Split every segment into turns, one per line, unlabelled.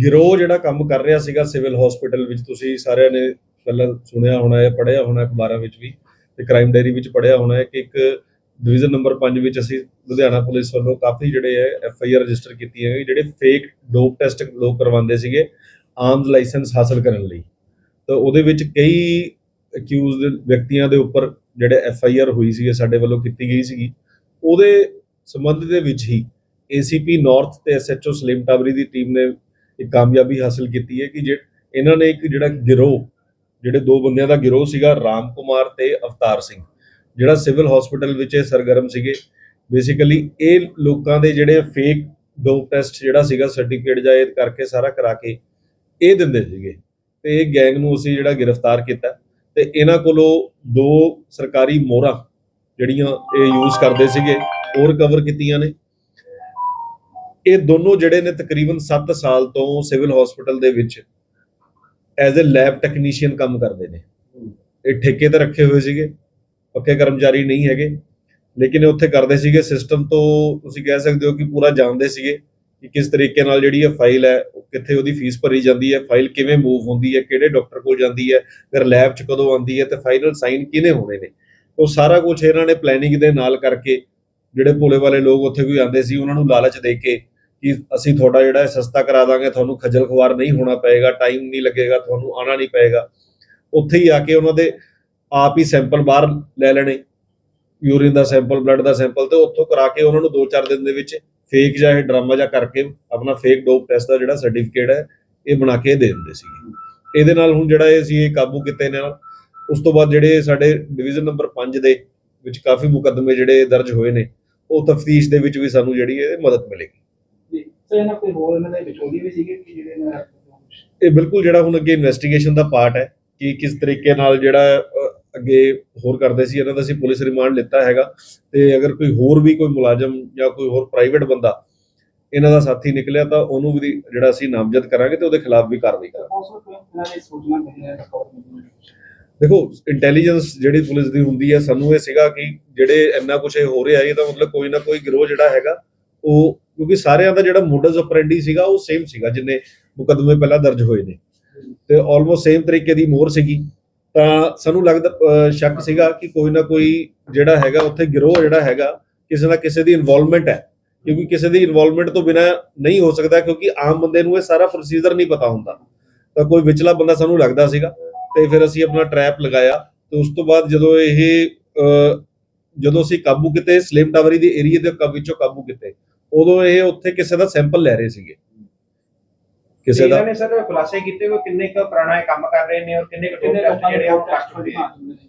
ਗਿਰੋਹ ਜਿਹੜਾ ਕੰਮ ਕਰ ਰਿਹਾ ਸੀਗਾ ਸਿਵਲ ਹਸਪੀਟਲ ਵਿੱਚ, ਤੁਸੀਂ ਸਾਰਿਆਂ ਨੇ ਪਹਿਲਾਂ ਸੁਣਿਆ ਹੋਣਾ ਹੈ, ਪੜ੍ਹਿਆ ਹੋਣਾ ਅਖਬਾਰਾਂ ਵਿੱਚ ਵੀ ਤੇ ਕ੍ਰਾਈਮ ਡਾਇਰੀ ਵਿੱਚ ਪੜ੍ਹਿਆ ਹੋਣਾ ਹੈ ਕਿ ਇੱਕ ਡਿਵੀਜ਼ਨ ਨੰਬਰ 5 ਵਿੱਚ ਅਸੀਂ ਲੁਧਿਆਣਾ ਪੁਲਿਸ ਵੱਲੋਂ ਕਾਫੀ ਜਿਹੜੇ ਹੈ ਐਫ ਆਈ ਆਰ ਰਜਿਸਟਰ ਕੀਤੀ ਹੈ, ਜਿਹੜੇ ਫੇਕ ਡੋਪ ਟੈਸਟ ਲੋਕ ਕਰਵਾਉਂਦੇ ਸੀਗੇ ਆਰਮਸ ਲਾਇਸੈਂਸ ਹਾਸਲ ਕਰਨ ਲਈ। ਤਾਂ ਉਹਦੇ ਵਿੱਚ ਕਈ ਅਕਿਊਜ਼ਡ ਵਿਅਕਤੀਆਂ ਦੇ ਉੱਪਰ ਜਿਹੜੇ ਐਫ ਆਈ ਆਰ ਹੋਈ ਸੀ ਸਾਡੇ ਵੱਲੋਂ ਕੀਤੀ ਗਈ ਸੀਗੀ। ਉਹਦੇ ਸੰਬੰਧ ਦੇ ਵਿੱਚ ਹੀ ਏਸੀਪੀ ਨਾਰਥ ਤੇ ਐਸਐਚਓ ਸਲੀਮ ਟਾਬਰੀ ਦੀ ਟੀਮ ਨੇ ਇੱਕ ਕਾਮਯਾਬੀ ਹਾਸਲ ਕੀਤੀ ਹੈ ਕਿ ਜੇ ਇਹਨਾਂ ਨੇ ਇੱਕ ਜਿਹੜਾ ਗਿਰੋਹ, ਜਿਹੜੇ ਦੋ ਬੰਦਿਆਂ ਦਾ ਗਿਰੋਹ ਸੀਗਾ, ਰਾਮ ਕੁਮਾਰ ਤੇ ਅਵਤਾਰ ਸਿੰਘ। ਜਿਹੜਾ ਸਿਵਲ ਹਸਪੀਟਲ ਵਿੱਚ ਇਹ ਸਰਗਰਮ ਸੀਗੇ। ਬੇਸਿਕਲੀ ਇਹ ਲੋਕਾਂ ਦੇ ਜਿਹੜੇ ਫੇਕ ਡੋਪ ਟੈਸਟ ਜਿਹੜਾ ਸੀਗਾ ਸਰਟੀਫਿਕੇਟ ਜਾਂ ਇਹ ਕਰਕੇ ਸਾਰਾ ਕਰਾ ਕੇ ਇਹ ਦਿੰਦੇ ਸੀਗੇ। ਤੇ ਇਹ ਗੈਂਗ ਨੂੰ ਅਸੀਂ ਜਿਹੜਾ ਗ੍ਰਿਫਤਾਰ ਕੀਤਾ। ਤੇ ਇਹਨਾਂ ਕੋਲੋਂ ਦੋ ਸਰਕਾਰੀ ਮੋਹਰਾਂ ਜਿਹੜੀਆਂ ਇਹ ਯੂਜ਼ ਕਰਦੇ ਸੀਗੇ, ਉਹ ਰਿਕਵਰ ਕੀਤੀਆਂ ਨੇ। ਇਹ ਦੋਨੋਂ ਜਿਹੜੇ ਨੇ ਤਕਰੀਬਨ 7 ਸਾਲ ਤੋਂ ਸਿਵਲ ਹਸਪੀਟਲ ਦੇ ਵਿੱਚ ਐਜ਼ ਅ ਲੈਬ ਟੈਕਨੀਸ਼ੀਅਨ ਕੰਮ ਕਰਦੇ ਨੇ। ਇਹ ਠੇਕੇ ਤੇ ਰੱਖੇ ਹੋਏ ਸੀਗੇ, ਪੱਕੇ ਕਰਮਚਾਰੀ ਨਹੀਂ ਹੈਗੇ, ਲੇਕਿਨ ਇਹ ਉੱਥੇ ਕਰਦੇ ਸੀਗੇ। ਸਿਸਟਮ ਤੋਂ ਤੁਸੀਂ ਕਹਿ ਸਕਦੇ ਹੋ ਕਿ ਪੂਰਾ ਜਾਣਦੇ ਸੀਗੇ ਕਿ ਕਿਸ ਤਰੀਕੇ ਨਾਲ ਜਿਹੜੀ ਇਹ ਫਾਈਲ ਹੈ, ਉਹ ਕਿੱਥੇ ਉਹਦੀ ਫੀਸ ਭਰੀ ਜਾਂਦੀ ਹੈ ਫਾਈਲ ਕਿਵੇਂ ਮੂਵ ਹੁੰਦੀ ਹੈ, ਕਿਹੜੇ ਡਾਕਟਰ ਕੋਲ ਜਾਂਦੀ ਹੈ, ਫਿਰ ਲੈਬ 'ਚ ਕਦੋਂ ਆਉਂਦੀ ਹੈ ਤੇ ਫਾਈਨਲ ਸਾਈਨ ਕਿਹਨੇ ਹੋਣੇ ਨੇ। ਉਹ ਸਾਰਾ ਕੁਝ ਇਹਨਾਂ ਨੇ ਪਲੈਨਿੰਗ ਦੇ ਨਾਲ ਕਰਕੇ ਜਿਹੜੇ ਭੋਲੇ ਵਾਲੇ ਲੋਕ ਉੱਥੇ ਕੋਈ ਆਉਂਦੇ ਸੀ, ਉਹਨਾਂ ਨੂੰ ਲਾਲਚ ਦੇ ਕੇ ਕਿ ਅਸੀਂ ਤੁਹਾਡਾ ਜਿਹੜਾ ਹੈ ਸਸਤਾ ਕਰਾ ਦਾਂਗੇ, ਤੁਹਾਨੂੰ ਖੱਜਲ ਖੁਆਰ ਨਹੀਂ ਹੋਣਾ ਪਏਗਾ ਟਾਈਮ ਨਹੀਂ ਲੱਗੇਗਾ, ਤੁਹਾਨੂੰ ਆਣਾ ਨਹੀਂ ਪਏਗਾ। ਉੱਥੇ ਹੀ ਆ ਕੇ ਉਹਨਾਂ ਦੇ ਆਪ ਹੀ ਸੈਂਪਲ ਬਾਹਰ ਲੈ ਲੈਣੇ। ਯੂਰਿਨ ਦਾ ਸੈਂਪਲ ਬਲੱਡ ਦਾ ਸੈਂਪਲ ਤੇ ਉੱਥੋਂ ਕਰਾ ਕੇ ਉਹਨਾਂ ਨੂੰ 2-4 ਦਿਨ ਦੇ ਵਿੱਚ ਫੇਕ ਜਾਂ ਇਹ ਡਰਾਮਾ ਜਾਂ ਕਰਕੇ ਆਪਣਾ ਫੇਕ ਡੋਪ ਟੈਸਟ ਦਾ ਜਿਹੜਾ ਸਰਟੀਫਿਕੇਟ ਹੈ, ਇਹ ਬਣਾ ਕੇ ਦੇ ਦਿੰਦੇ ਸੀਗੇ। ਇਹਦੇ ਨਾਲ ਹੁਣ ਜਿਹੜਾ ਇਹ ਅਸੀਂ ਇਹ ਕਾਬੂ ਕੀਤੇ ਨੇ ਉਸ ਤੋਂ ਬਾਅਦ ਜਿਹੜੇ ਸਾਡੇ ਡਿਵੀਜ਼ਨ ਨੰਬਰ 5 ਦੇ ਵਿੱਚ ਕਾਫੀ ਮੁਕੱਦਮੇ ਜਿਹੜੇ ਦਰਜ ਹੋਏ ਨੇ, ਉਹ ਤਫਤੀਸ਼ ਦੇ ਵਿੱਚ ਵੀ ਸਾਨੂੰ ਜਿਹੜੀ ਇਹ ਮਦਦ ਮਿਲੇਗੀ।
ਸਰ ਇਹਨਾਂ ਕੋਈ ਹੋਰ ਇਹਨਾਂ ਦੇ ਵਿਚੋਲੀ ਵੀ ਸੀਗੇ ਕਿ ਜਿਹੜੇ ਇਹਨਾਂ
ਇਹ ਬਿਲਕੁਲ ਜਿਹੜਾ ਹੁਣ ਅੱਗੇ ਇਨਵੈਸਟੀਗੇਸ਼ਨ ਦਾ ਪਾਰਟ ਹੈ ਕਿ ਕਿਸ ਤਰੀਕੇ ਨਾਲ ਜਿਹੜਾ ਅੱਗੇ ਹੋਰ ਕਰਦੇ ਸੀ ਇਹਨਾਂ ਦਾ ਅਸੀਂ ਪੁਲਿਸ ਰਿਮਾਂਡ ਲਿੱਤਾ ਹੈਗਾ ਤੇ ਅਗਰ ਕੋਈ ਹੋਰ ਵੀ ਕੋਈ ਮੁਲਾਜ਼ਮ ਜਾਂ ਕੋਈ ਹੋਰ ਪ੍ਰਾਈਵੇਟ ਬੰਦਾ ਇਹਨਾਂ ਦਾ ਸਾਥੀ ਨਿਕਲਿਆ ਤਾਂ ਉਹਨੂੰ ਵੀ ਜਿਹੜਾ ਅਸੀਂ ਨਾਮਜ਼ਦ ਕਰਾਂਗੇ ਤੇ ਉਹਦੇ ਖਿਲਾਫ ਵੀ ਕਾਰਵਾਈ ਕਰਾਂਗੇ।
ਹੈ
ਦੇਖੋ ਇੰਟੈਲੀਜੈਂਸ ਜਿਹੜੀ ਪੁਲਿਸ ਦੀ ਹੁੰਦੀ ਹੈ ਸਾਨੂੰ ਇਹ ਸੀਗਾ ਕਿ ਜਿਹੜੇ ਇੰਨਾ ਕੁਝ ਹੋ ਰਿਹਾ ਇਹਦਾ ਮਤਲਬ ਕੋਈ ਨਾ ਕੋਈ ਗਿਰੋਹ ਜਿਹੜਾ ਹੈਗਾ ਉਹ ਕਿਉਂਕਿ ਸਾਰਿਆਂ ਦਾ ਜਿਹੜਾ ਮੋਡਸ ਆਪਰੈਂਡੀ ਸੀਗਾ ਉਹ ਸੇਮ ਸੀਗਾ, ਜਿੰਨੇ ਮੁਕੱਦਮੇ ਪਹਿਲਾਂ ਦਰਜ ਹੋਏ ਨੇ। ਤੇ ਆਲਮੋਸਟ ਸੇਮ ਤਰੀਕੇ ਦੀ ਮੋਹਰ ਸੀਗੀ। ਤਾਂ ਸਾਨੂੰ ਲੱਗਦਾ ਸ਼ੱਕ ਸੀਗਾ ਕਿ ਕੋਈ ਨਾ ਕੋਈ ਜਿਹੜਾ ਹੈਗਾ, ਉੱਥੇ ਗਿਰੋਹ ਜਿਹੜਾ ਹੈਗਾ, ਕਿਸੇ ਨਾ ਕਿਸੇ ਦੀ ਇਨਵੋਲਵਮੈਂਟ ਹੈ। ਕਿਉਂਕਿ ਕਿਸੇ ਦੀ ਇਨਵੋਲਵਮੈਂਟ ਤੋਂ ਬਿਨਾ ਨਹੀਂ ਹੋ ਸਕਦਾ, ਕਿਉਂਕਿ ਆਮ ਬੰਦੇ ਨੂੰ ਇਹ ਸਾਰਾ ਪ੍ਰੋਸੀਜਰ ਨਹੀਂ ਪਤਾ ਹੁੰਦਾ। ਤਾਂ ਕੋਈ ਵਿਚਲਾ ਬੰਦਾ ਸਾਨੂੰ ਲੱਗਦਾ ਸੀਗਾ। ਤੇ ਫਿਰ ਅਸੀਂ ਆਪਣਾ ਟਰੈਪ ਲਗਾਇਆ। ਤੇ ਉਸ ਤੋਂ ਬਾਅਦ ਜਦੋਂ ਇਹ ਜਦੋਂ ਅਸੀਂ ਕਾਬੂ ਕੀਤੇ ਸਲੇਮ ਟਾਵਰੀ ਦੇ ਏਰੀਆ ਦੇ ਵਿੱਚੋਂ ਕਾਬੂ ਕੀਤੇ ਉਦੋਂ ਇਹ ਉੱਥੇ ਕਿਸੇ ਦਾ ਸੈਂਪਲ ਲੈ ਰਹੇ ਸੀਗੇ। ਕਿਸੇ ਦਾ
ਇਹਨਾਂ ਨੇ ਸਰ ਖੁਲਾਸੇ ਕੀਤੇ ਉਹ ਕਿੰਨੇ ਕੁ ਪੁਰਾਣਾ ਇਹ ਕੰਮ ਕਰ ਰਹੇ ਨੇ ਔਰ ਕਿੰਨੇ ਕੁ
ਲੋਕਾਂ
ਜਿਹੜੇ ਉਹ ਟੈਸਟ ਹੋਏ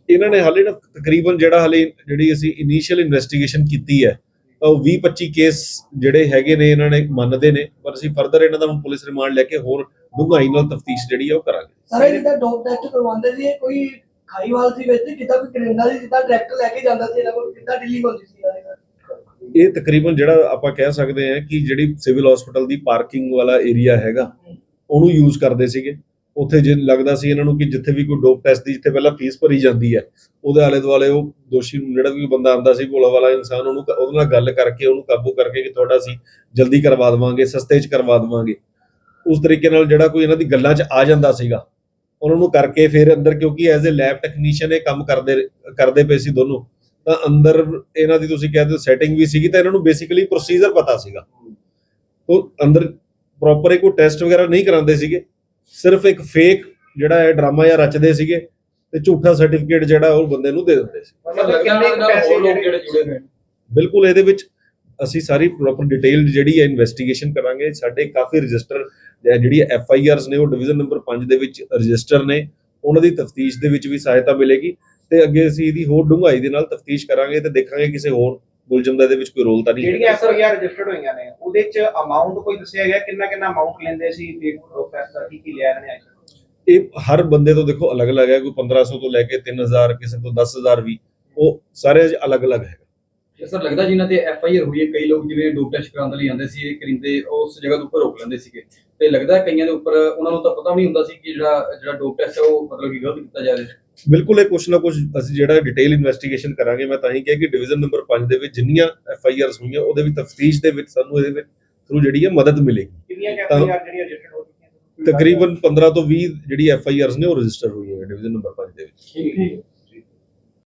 ਇਹਨਾਂ ਨੇ ਹਾਲੇ ਨਾ ਤਕਰੀਬਨ ਜਿਹੜਾ ਹਾਲੇ ਜਿਹੜੀ ਅਸੀਂ ਇਨੀਸ਼ੀਅਲ ਇਨਵੈਸਟੀਗੇਸ਼ਨ ਕੀਤੀ ਹੈ ਉਹ 20 25 ਕੇਸ ਜਿਹੜੇ ਹੈਗੇ ਨੇ ਇਹਨਾਂ ਨੇ ਮੰਨਦੇ ਨੇ ਪਰ ਅਸੀਂ ਫਰਦਰ ਇਹਨਾਂ ਦਾ ਹੁਣ ਪੁਲਿਸ ਰਿਮਾਂਡ ਲੈ ਕੇ ਹੋਰ ਡੂੰਘਾਈ ਨਾਲ ਤਫਤੀਸ਼ ਜਿਹੜੀ ਹੈ ਉਹ ਕਰਾਂਗੇ।
ਸਾਰੇ ਜਿੱਦਾਂ ਡੋਪ ਟੈਸਟ ਕਰਵਾਉਂਦੇ ਸੀ ਇਹ ਕੋਈ ਖਾਈਵਾਲ ਸੀ ਵਿੱਚ ਜਿੱਦਾਂ ਕੋਈ ਕੈਨੇਡਾ ਦੀ ਜਿੱਦਾਂ ਡਾਇਰੈਕਟ ਲੈ ਕੇ ਜਾਂਦਾ ਸੀ ਇਹਨਾਂ ਕੋਲ ਕਿੱਦਾਂ ਡੀਲਿੰਗ ਹੁੰਦੀ ਸੀ ਇਹਨਾਂ ਦੇ ਨਾਲ
ਇਹ ਤਕਰੀਬਨ ਜਿਹੜਾ ਆਪਾਂ ਕਹਿ ਸਕਦੇ ਹਾਂ ਕਿ ਜਿਹੜੀ ਸਿਵਲ ਹਸਪੀਟਲ ਦੀ ਪਾਰਕਿੰਗ ਵਾਲਾ ਏਰੀਆ ਹੈਗਾ, ਉਹਨੂੰ ਯੂਜ਼ ਕਰਦੇ ਸੀਗੇ। ਉੱਥੇ ਜੇ ਲੱਗਦਾ ਸੀ ਇਹਨਾਂ ਨੂੰ ਕਿ ਜਿੱਥੇ ਵੀ ਕੋਈ ਡੋਪ ਟੈਸਟ ਦੀ, ਜਿੱਥੇ ਪਹਿਲਾਂ ਫੀਸ ਭਰੀ ਜਾਂਦੀ ਹੈ, ਉਹਦੇ ਆਲੇ ਦੁਆਲੇ ਉਹ ਦੋਸ਼ੀ ਨੂੰ ਜਿਹੜਾ ਵੀ ਬੰਦਾ ਆਂਦਾ ਸੀ, ਭੋਲਾ ਵਾਲਾ ਇਨਸਾਨ, ਉਹਨੂੰ ਉਹਦੇ ਨਾਲ ਗੱਲ ਕਰਕੇ, ਉਹਨੂੰ ਕਾਬੂ ਕਰਕੇ ਕਿ ਤੁਹਾਡਾ ਅਸੀਂ ਜਲਦੀ ਕਰਵਾ ਦੇਵਾਂਗੇ, ਸਸਤੇ 'ਚ ਕਰਵਾ ਦੇਵਾਂਗੇ। ਉਸ ਤਰੀਕੇ ਨਾਲ ਜਿਹੜਾ ਕੋਈ ਇਹਨਾਂ ਦੀ ਗੱਲਾਂ 'ਚ ਆ ਜਾਂਦਾ ਸੀਗਾ, ਉਹਨਾਂ ਨੂੰ ਕਰਕੇ ਫਿਰ ਅੰਦਰ, ਕਿਉਂਕਿ ਐਜ਼ ਅ ਲੈਬ ਟੈਕਨੀਸ਼ੀਅਨ ਇਹ ਕੰਮ ਕਰਦੇ ਕਰਦੇ ਪਏ ਸੀ ਦੋਨੋਂ। ਤਾਂ ਅੰਦਰ ਇਹਨਾਂ ਦੀ ਤੁਸੀਂ ਕਹਿੰਦੇ ਹੋ ਸੈਟਿੰਗ ਵੀ ਸੀਗੀ ਤਾਂ ਇਹਨਾਂ ਨੂੰ ਬੇਸਿਕਲੀ ਪ੍ਰੋਸੀਜਰ ਪਤਾ ਸੀਗਾ। ਉਹ ਅੰਦਰ ਪ੍ਰੋਪਰ ਕੋਈ ਟੈਸਟ ਵਗੈਰਾ ਨਹੀਂ ਕਰਾਉਂਦੇ ਸੀਗੇ। ਸਿਰਫ ਇੱਕ ਫੇਕ ਜਿਹੜਾ ਹੈ ਡਰਾਮਾ ਜਾਂ ਰਚਦੇ ਸੀਗੇ ਤੇ ਝੂਠਾ ਸਰਟੀਫਿਕੇਟ ਜਿਹੜਾ ਉਹ ਬੰਦੇ ਨੂੰ ਦੇ ਦਿੰਦੇ ਸੀ।
ਮਤਲਬ ਕਿੰਨੇ ਕੁ ਪੈਸੇ ਜਿਹੜੇ
ਜੁੜੇ ਹੋਏ
ਬਿਲਕੁਲ ਇਹਦੇ ਵਿੱਚ ਅਸੀਂ ਸਾਰੀ ਪ੍ਰੋਪਰ ਡਿਟੇਲ ਜਿਹੜੀ ਹੈ ਇਨਵੈਸਟੀਗੇਸ਼ਨ ਕਰਾਂਗੇ। ਸਾਡੇ ਕਾਫੀ ਰਜਿਸਟਰ ਜਿਹੜੀ ਐਫ ਆਈ ਆਰਸ ਨੇ ਉਹ ਡਿਵੀਜ਼ਨ ਨੰਬਰ 5 ਦੇ ਵਿੱਚ ਰਜਿਸਟਰ ਨੇ। ਉਹਨਾਂ ਦੀ ਤਫਤੀਸ਼ ਦੇ ਵਿੱਚ ਵੀ ਸਹਾਇਤਾ ਮਿਲੇਗੀ। ਤੇ ਅੱਗੇ ਅਸੀਂ ਇਹਦੀ ਹੋਰ ਡੂੰਘਾਈ ਦੇ ਨਾਲ ਤਫਤੀਸ਼ ਕਰਾਂਗੇ ਤੇ ਦੇਖਾਂਗੇ ਕਿਸੇ ਹੋਰ ਮੁਲਜ਼ਮ ਦਾ ਇਹਦੇ ਵਿੱਚ ਕੋਈ ਰੋਲ ਤਾਂ ਨਹੀਂ
ਜਿਹੜੀਆਂ
ਹੈ
ਐਫ ਆਈ ਆਰ ਰਜਿਸਟਰਡ ਹੋਈਆਂ ਨੇ ਉਹਦੇ ਚ ਅਮਾਉਂਟ ਕੋਈ ਦੱਸਿਆ ਗਿਆ? ਕਿੰਨਾ ਕਿੰਨਾ ਅਮਾਉਂਟ ਲੈਂਦੇ ਸੀ? ਫੇਕ ਪ੍ਰੋਫੈਸ ਦਾ ਕੀ ਕੀ ਲਿਆ ਨੇ?
ਇਹ ਹਰ ਬੰਦੇ ਤੋਂ ਦੇਖੋ ਅਲੱਗ-ਅਲੱਗ ਹੈ ਕੋਈ 1500 ਤੋਂ ਲੈ ਕੇ 3000 ਕਿਸੇ ਤੋਂ 10000 ਵੀ ਉਹ ਸਾਰੇ ਅਲੱਗ-ਅਲੱਗ ਹੈ
ਸਰ ਲੱਗਦਾ ਜਿਨ੍ਹਾਂ ਤੇ ਐਫ ਆਈ ਆਰ ਹੋਈ ਹੈ ਕਈ ਲੋਕ ਜਿਵੇਂ ਡੋਪ ਟੈਸਟ ਕਰਾਉਣ ਦੇ ਲਈ ਆਉਂਦੇ ਸੀ ਇਹ ਕਰਿੰਦੇ ਉਸ ਜਗ੍ਹਾ ਦੇ ਉੱਪਰ ਰੋਕ ਲੈਂਦੇ ਸੀਗੇ। ਤੇ ਲੱਗਦਾ ਹੈ ਕਈਆਂ ਦੇ ਉੱਪਰ ਉਹਨਾਂ ਨੂੰ ਤਾਂ ਪਤਾ ਵੀ ਨਹੀਂ ਹੁੰਦਾ ਸੀ ਕਿ ਜਿਹੜਾ ਜਿਹੜਾ ਡੋਪ ਟੈਸਟ ਹੈ ਉਹ ਮਤਲਬ ਕਿ ਗਲਤ ਕੀਤਾ ਜਾ ਰਿਹਾ ਹੈ।
ਬਿਲਕੁਲ ਇਹ ਕੁਛ ਨਾ ਕੁਛ ਅਸੀਂ ਜਿਹੜਾ ਡਿਟੇਲ ਇਨਵੈਸਟੀਗੇਸ਼ਨ ਕਰਾਂਗੇ। ਮੈਂ ਤਾਂ ਹੀ ਕਿਹਾ ਕਿ ਡਿਵੀਜ਼ਨ ਨੰਬਰ 5 ਦੇ ਵਿੱਚ ਜਿੰਨੀਆਂ ਐਫ ਆਈ ਆਰਸ ਹੋਈਆਂ ਉਹਦੇ ਵਿੱਚ ਤਫਤੀਸ਼ ਦੇ ਵਿੱਚ ਸਾਨੂੰ ਇਹਦੇ ਵਿੱਚ ਥਰੂ ਜਿਹੜੀ ਹੈ ਮਦਦ ਮਿਲੇਗੀ।
ਕਿੰਨੀਆਂ ਐਫ
ਤਾਂ-
ਆਈ ਆਰ ਜਿਹੜੀਆਂ ਰਜਿਸਟਰਡ ਹੋ ਚੁੱਕੀਆਂ
ਤਕਰੀਬਨ 15 ਤੋਂ 20 ਜਿਹੜੀ ਐਫ ਆਈ ਆਰਸ ਨੇ ਉਹ ਰਜਿਸਟਰ ਹੋਈ ਹੈ ਡਿਵੀਜ਼ਨ ਨੰਬਰ 5 ਦੇ ਵਿੱਚ।
ਠੀਕ